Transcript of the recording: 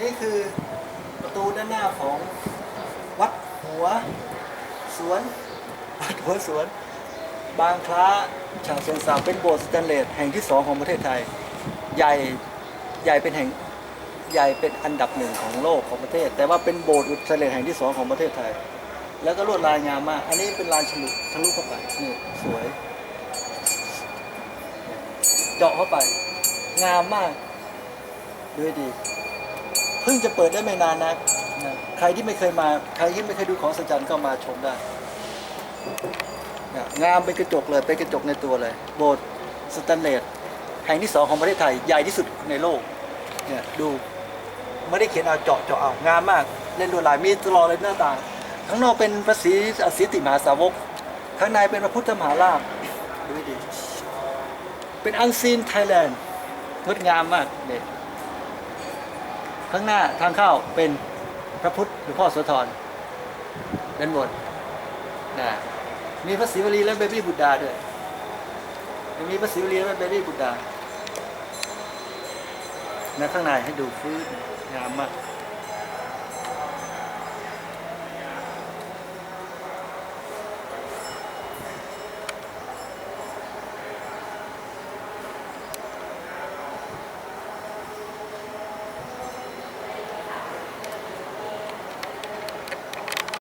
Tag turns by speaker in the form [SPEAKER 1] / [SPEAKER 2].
[SPEAKER 1] นี่คือประตูด้านหน้าของวัดหัวสวนวัดหัวสวน บางคล้าฉะเชิงเทราเป็นโบสถ์สแตนเลสแห่งที่สองของประเทศไทย ใหญ่ใหญ่เป็นแห่งใหญ่เป็นอันดับหนึ่งของโลกของประเทศ แต่ว่าเป็นโบสถ์สแตนเลสแห่งที่สองของประเทศไทย แล้วก็ลวดลายงามมาก อันนี้เป็นลายฉลุทะลุเข้าไปนี่สวยเจาะเข้าไป งามมากดูให้ดี พิ่งจะเปิดได้ไม่นานนะนะใครที่ไม่เคยมา ใครที่ไม่เคยดูของสัจจันก็มาชมได้ งามเป็นกระจกเลยเป็นกระจกในตัวเลย โบสถ์สแตนเลสแห่งที่สองของประเทศไทยใหญ่ที่สุดในโลกเนี่ยดูไม่ได้เขียนเอาเจาะเจาะเอางามมาก เล่นลวดลายมีตลอดเลยหน้าต่างข้างนอกเป็นพระศรีอสิติมหาสาวก ข้างในเป็นพระพุทธมหาราชดูดีเป็นอันซีนไทยแลนด์งดงามมากเด็ด ข้างหน้าทางเข้าเป็นพระพุทธหลวงพ่อโสธรด้านบนนะมีพระศิวลีและเบบี้บุตดาด้วยมีพระศิวลีและเบบี้บุตดานะข้างในให้ดูฟื้นงามมาก